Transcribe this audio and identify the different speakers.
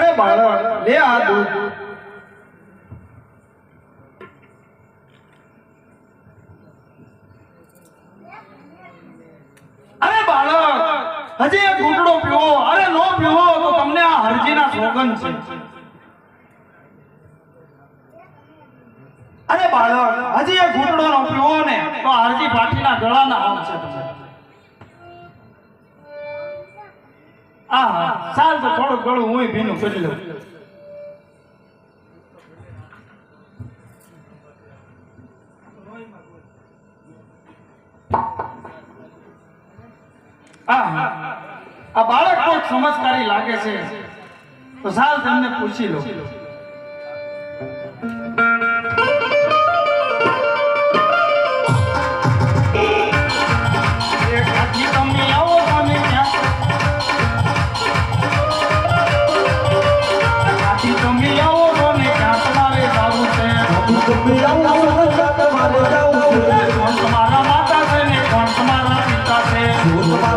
Speaker 1: અરે બાળક, લે આ દૂધ. અરે બાળક, હજી એક ઘૂંટડો પીવો. અરે નો પીવો તો તમને આ હરજીના સોગન છે. અરે બાળક, હજી એક ઘૂંટડો નો પીવો ને, તો હરજી પાટીના ગળાના આવશે તમને. આ ચાલ તો થોડું થોડું હું ભીનું કરી લઉં. આ બાળક કોઈ સમજકારી લાગે છે. તો સાલ તમને પૂછી લો તમારા માતા છે ને કોણ તમારા પિતા છે?